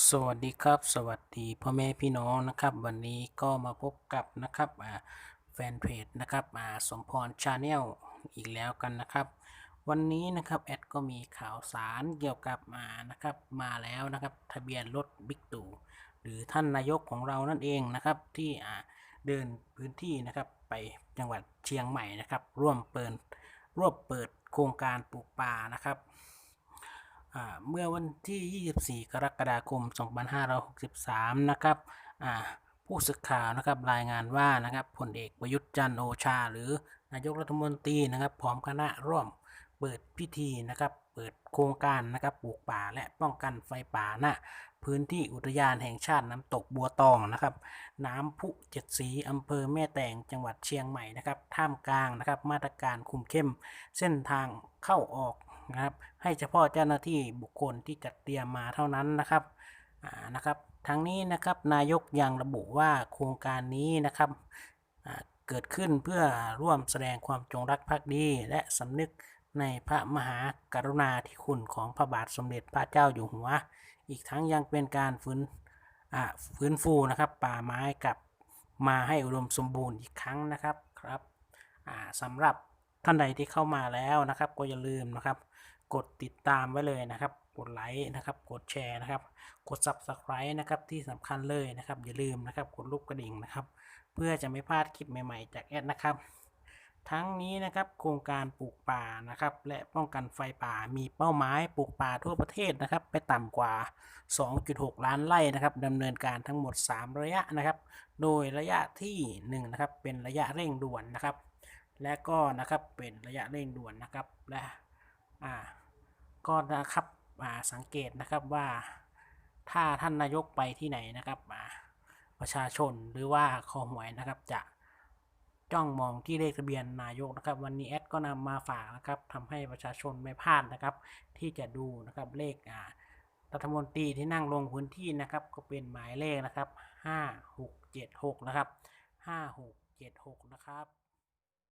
สวัสดีครับ สวัสดีพ่อแม่พี่น้องนะครับ วันนี้ก็มาพบกับนะครับแฟนเพจนะครับสมพรชาแนลอีกแล้วกันนะครับ วันนี้นะครับแอดก็มีข่าวสารเกี่ยวกับมานะครับมาแล้วนะครับทะเบียนรถบิ๊กตู่หรือท่านนายกของเรานั่นเองนะครับที่เดินพื้นที่นะครับไปจังหวัดเชียงใหม่นะครับ ร่วมเปิดร่วมเปิดโครงการปลูกป่านะครับ เมื่อวันที่ 24 กรกฎาคม 2563 นะครับผู้สื่อข่าวนะครับรายงานว่านะครับพลเอกประยุทธ์จันทร์โอชา หรือนายกรัฐมนตรีนะครับพร้อมคณะร่วมเปิดพิธีนะครับเปิดโครงการนะครับปลูกป่าและป้องกันไฟป่าณพื้นที่อุทยานแห่งชาติน้ำตกบัวตองนะครับ น้ำพุเจ็ดสีอำเภอแม่แตงจังหวัดเชียงใหม่นะครับท่ามกลางนะครับมาตรการคุมเข้มเส้นทางเข้าออก นะครับ ให้เฉพาะเจ้าหน้าที่บุคคลที่จัดเตรียมมาเท่านั้นนะครับนะครับ ทั้งนี้นะครับนายกยังระบุว่าโครงการนี้นะครับเกิดขึ้นเพื่อร่วมแสดงความจงรักภักดี และสำนึกในพระมหากรุณาธิคุณของพระบาทสมเด็จพระเจ้าอยู่หัว อีกทั้งยังเป็นการฟื้นฟื้นฟูนะครับ ป่าไม้กลับมาให้อุดมสมบูรณ์อีกครั้งนะครับครับสำหรับ ท่านใดที่เข้ามาแล้วนะครับ ก็อย่าลืมนะครับ กดติดตามไว้เลยนะครับ กดไลค์นะครับ กดแชร์นะครับ กด Subscribe นะครับที่สำคัญเลยนะครับ อย่าลืมนะครับ กดรูปกระดิ่งนะครับ เพื่อจะไม่พลาดคลิปใหม่ๆ จากแอดนะครับ ทั้งนี้นะครับโครงการปลูกป่านะครับ และป้องกันไฟป่ามีเป้าหมายปลูกป่าทั่วประเทศนะครับ ไปต่ำกว่า 2.6 ล้านไร่นะครับดำเนินการทั้งหมด 3 ระยะนะครับ โดยระยะที่1นะครับเป็นระยะเร่งด่วนนะครับ และก็นะครับเป็นระยะเร่งด่วนนะครับและอ่าก็นะครับอ่าสังเกตนะครับว่าถ้าท่านนายกไปที่ไหนนะครับอ่าประชาชนหรือว่าคอหวยนะครับจะจ้องมองที่เลขทะเบียนนายกนะครับ วันนี้แอดก็นำมาฝากนะครับทำให้ประชาชนไม่พลาดนะครับ ที่จะดูนะครับเลขอ่ารัฐมนตรีที่นั่งลงพื้นที่นะครับก็เป็นหมายเลขนะครับห้าหกเจ็ดหกนะครับห้าหกเจ็ดหกนะครับ